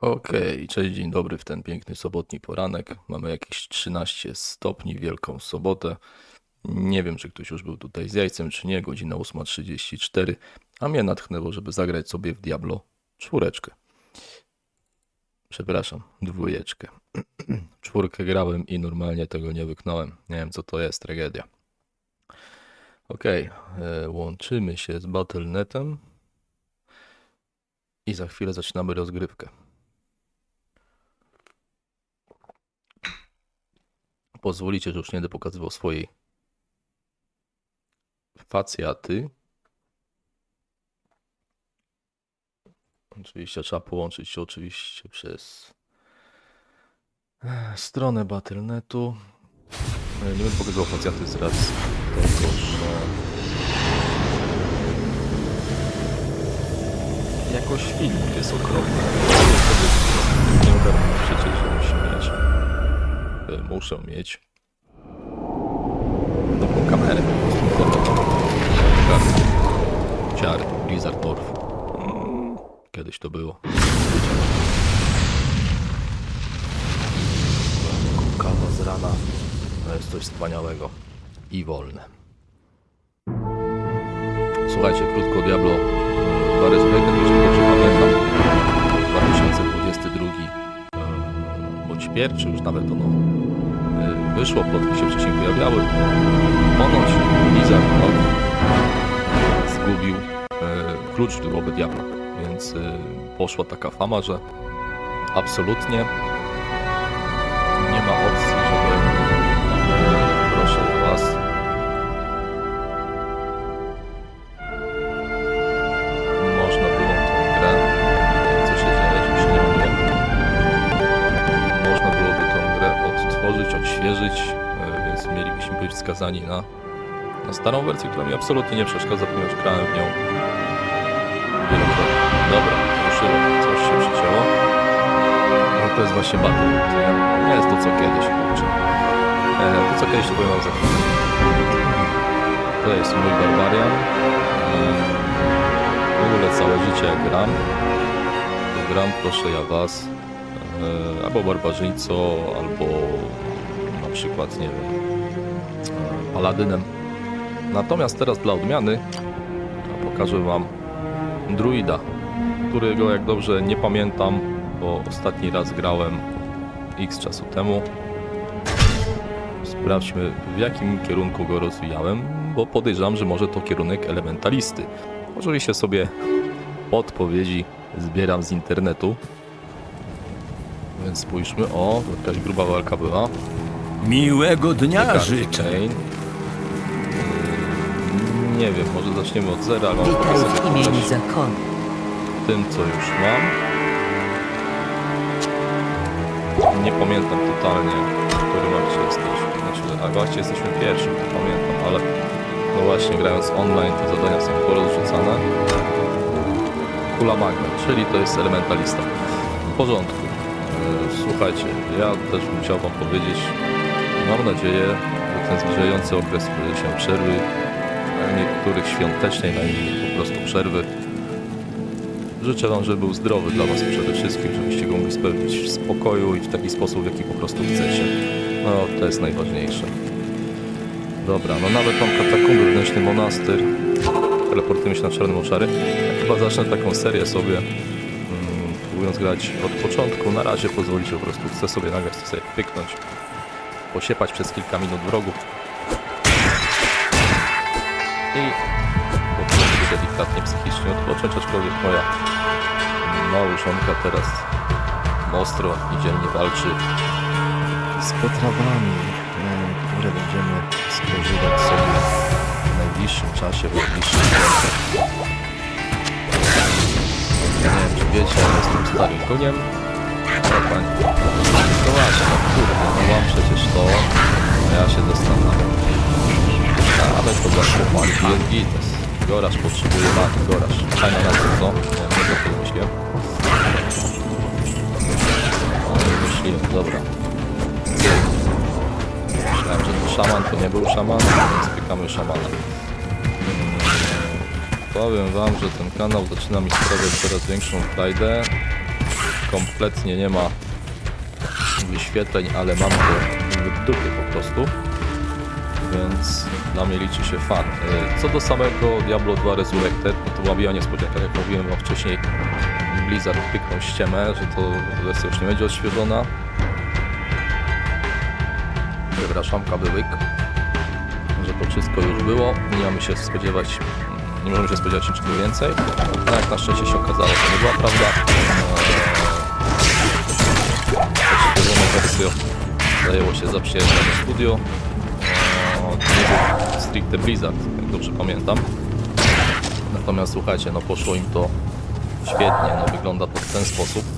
Okej, cześć, dzień dobry w ten piękny sobotni poranek. Mamy jakieś 13 stopni, wielką sobotę. Nie wiem, czy ktoś już był tutaj z jajcem, czy nie. Godzina 8.34, a mnie natchnęło, żeby zagrać sobie w Diablo czwóreczkę. Przepraszam, dwójeczkę. Czwórkę grałem i normalnie tego nie wyknąłem. Nie wiem, co to jest, tragedia. Okej, e, łączymy się z Battle.netem i za chwilę zaczynamy rozgrywkę. Pozwolicie, że już nie będę pokazywał swojej facjaty. Oczywiście trzeba połączyć się oczywiście przez e, stronę Battle.netu. E, Nie będę pokazywał facjaty z racji tego, że jakoś filmik jest okropny. Nie ogarnę przecież, że musi e, muszę mieć dobrą kamerę. Ciar, Blizzard Morph. Kiedyś to było. Kawa z rana to jest coś wspaniałego i wolne. Słuchajcie, krótko Diablo pierwszy, już nawet ono e, wyszło, plotki się wcześniej pojawiały. Ponoć Blizzard zgubił e, klucz do głowy Diablo, więc e, poszła taka fama, że absolutnie e, więc mielibyśmy być skazani na, na starą wersję, która mi absolutnie nie przeszkadza, ponieważ grałem w nią wielokrotnie. Dobra, ruszyło, coś się przycięło. No to jest właśnie Battle, nie? jest to co kiedyś, kurczę. E, to co kiedyś to powiem za chwilę. To jest mój Barbarian. E, w ogóle całe życie jak gram, to gram proszę ja was e, albo barbarzyńco, albo przykład, nie wiem, e, paladynem. Natomiast teraz dla odmiany pokażę wam druida, którego jak dobrze nie pamiętam, bo ostatni raz grałem x czasu temu. Sprawdźmy w jakim kierunku go rozwijałem, bo podejrzewam, że może to kierunek elementalisty. Oczywiście sobie podpowiedzi zbieram z internetu. Więc spójrzmy. O, jakaś gruba walka była. Miłego dnia Karty życzę. Kane. Nie wiem, może zaczniemy od zera, ale Witaj mogę w sobie imieniu zakonu. tym, co już mam. Nie pamiętam totalnie, w którym akcie jesteśmy. Znaczy, a właśnie jesteśmy pierwszym, to pamiętam, ale no właśnie grając online te zadania są porozrzucane. Kula magma, czyli to jest elementalista. W porządku. E, Słuchajcie, ja też bym chciał wam powiedzieć, mam nadzieję, że ten zbliżający okres się przerwy, na niektórych świątecznej, na innych po prostu przerwy, Życzę Wam, żeby był zdrowy dla Was przede wszystkim, żebyście go mogli spełnić w spokoju i w taki sposób, w jaki po prostu chcecie. No, to jest najważniejsze. Dobra, no nawet mam katakumby, wewnętrzny monastyr. Teleportujemy się na czarne moczary. Ja chyba zacznę taką serię sobie, mm, próbując grać od początku. Na razie pozwolicie po prostu, chcę sobie nagrać, chcę sobie pyknąć, posiepać przez kilka minut wrogów. I po delikatnie psychicznie odpocząć, aczkolwiek moja małżonka teraz ostro i dzielnie walczy z potrawami, które będziemy spożywać sobie w najbliższym czasie, w najbliższym czasie. Nie wiem, czy wiecie, ale jestem starym koniem. No pani. No właśnie, no kurde, no mam przecież to, a ja się zastanawiam. Ale to dla chłopaki jest gites. Goraż potrzebuje maki, Goraż. Fajna nazwa, co? Nie wiem, co to wymyśliłem. O, wymyśliłem, dobra. Myślałem, że to szaman, to nie był szaman, więc pykamy szamana. Powiem wam, że ten kanał zaczyna mi sprawiać coraz większą frajdę. Kompletnie nie ma wyświetleń, ale mam to w dupie po prostu. Więc dla mnie liczy się fan. Y, Co do samego Diablo 2 Resurrected, no to była miła niespodzianka, jak mówiłem wam wcześniej, Blizzard pyknął ściemę, że to wersja już nie będzie odświeżona. Przepraszam, kabyłyk. Że to wszystko już było. Nie mamy się spodziewać, nie możemy się spodziewać niczego więcej. No jak na szczęście się okazało, to nie była prawda. Wersją zajęło się zaprzyjaźnione studio. Nie był stricte Blizzard, jak dobrze pamiętam. Natomiast słuchajcie, no poszło im to świetnie, no wygląda to w ten sposób.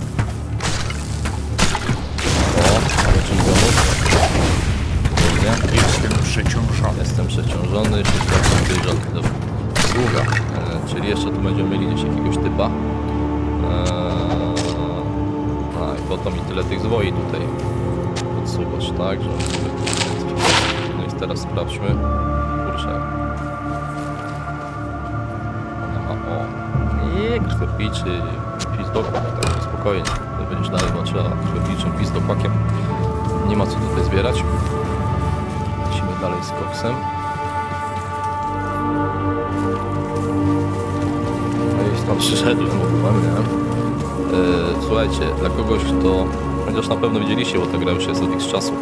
Po to mi tyle tych zwoi tutaj podsuwać, tak? Że no i teraz sprawdźmy. Kurczę. O. Nie, krwiopijczy pizdopak, tak spokojnie. To będziesz dalej walczyła krwiopijczym pizdopakiem. Nie ma co tutaj zbierać. Lecimy dalej z koksem. No stąd przyszedłem, bo nie? Yy, słuchajcie, dla kogoś, kto... Chociaż na pewno widzieliście, bo ta gra już jest od x czasu.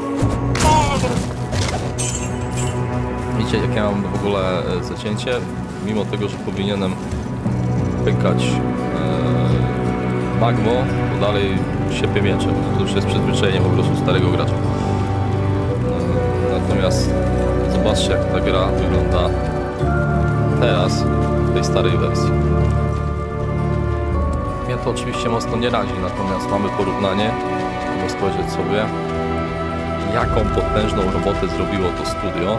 Widzicie, jak ja mam w ogóle e, zacięcie? Mimo tego, że powinienem pykać e, magmo, to dalej siepię mieczem. To już jest przyzwyczajenie po prostu starego gracza. Natomiast zobaczcie jak ta gra wygląda teraz w tej starej wersji. Mnie to oczywiście mocno nie razi, natomiast mamy porównanie, żeby spojrzeć sobie jaką potężną robotę zrobiło to studio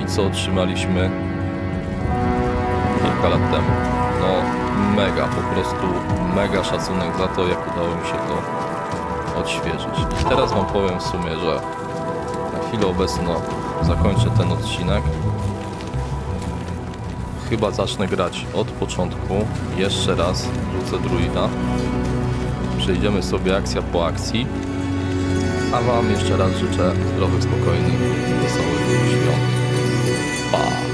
i co otrzymaliśmy kilka lat temu. No mega, po prostu mega szacunek za to, jak udało mi się to odświeżyć. I teraz Wam powiem w sumie, że na chwilę obecną zakończę ten odcinek. Chyba zacznę grać od początku. Jeszcze raz rzucę druida. Przejdziemy sobie akcja po akcji. A Wam jeszcze raz życzę zdrowych, spokojnych, wesołych świąt. Pa!